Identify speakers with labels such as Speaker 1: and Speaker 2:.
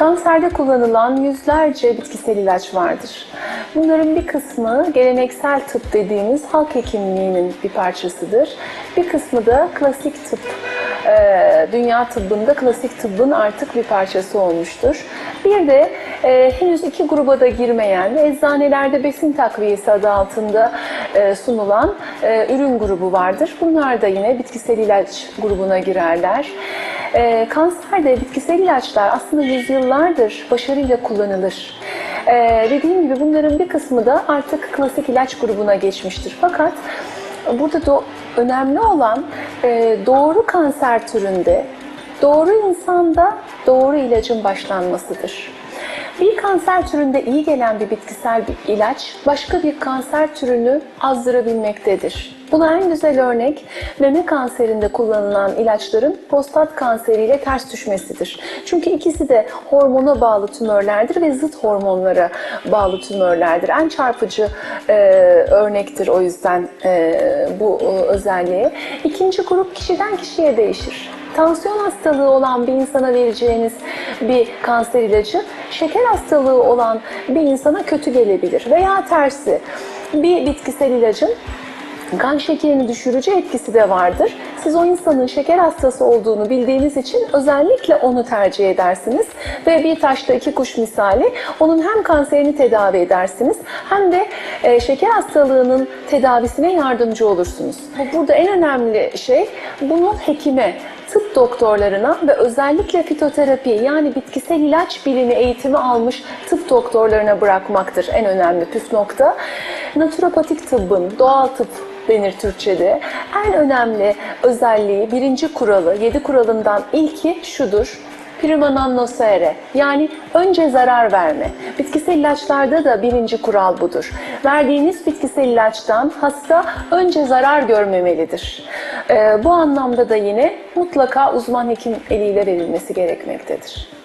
Speaker 1: Kanserde kullanılan yüzlerce bitkisel ilaç vardır. Bunların bir kısmı geleneksel tıp dediğimiz halk hekimliğinin bir parçasıdır. Bir kısmı da klasik tıp, e, dünya tıbbında klasik tıbbın artık bir parçası olmuştur. Bir de e, henüz iki gruba da girmeyen eczanelerde besin takviyesi adı altında e, sunulan ürün grubu vardır. Bunlar da yine bitkisel ilaç grubuna girerler. E, kanserde bitkisel ilaçlar aslında yüzyıllardır başarıyla kullanılır. E, dediğim gibi bunların bir kısmı da artık klasik ilaç grubuna geçmiştir. Fakat burada da önemli olan e, doğru kanser türünde, doğru insanda doğru ilacın başlanmasıdır. Bir kanser türünde iyi gelen bir bitkisel bir ilaç başka bir kanser türünü azdırabilmektedir. Buna en güzel örnek meme kanserinde kullanılan ilaçların prostat kanseriyle ters düşmesidir. Çünkü ikisi de hormona bağlı tümörlerdir ve zıt hormonlara bağlı tümörlerdir. En çarpıcı e, örnektir o yüzden e, bu e, özelliğe. İkinci grup kişiden kişiye değişir. Tansiyon hastalığı olan bir insana vereceğiniz bir kanser ilacı şeker hastalığı olan bir insana kötü gelebilir veya tersi. Bir bitkisel ilacın kan şekerini düşürücü etkisi de vardır. Siz o insanın şeker hastası olduğunu bildiğiniz için özellikle onu tercih edersiniz ve bir taşla iki kuş misali onun hem kanserini tedavi edersiniz hem de e, şeker hastalığının tedavisine yardımcı olursunuz. Burada en önemli şey bunu hekime, tıp doktorlarına ve özellikle fitoterapi yani bitkisel ilaç bilimi eğitimi almış tıp doktorlarına bırakmaktır en önemli püf nokta. Naturopatik tıbbın, doğal tıp denir Türkçe'de. En önemli özelliği, birinci kuralı, yedi kuralından ilki şudur. Prima non nocere yani önce zarar verme. Bitkisel ilaçlarda da birinci kural budur. Verdiğiniz bitkisel ilaçtan hasta önce zarar görmemelidir. Ee, bu anlamda da yine mutlaka uzman hekim eliyle verilmesi gerekmektedir.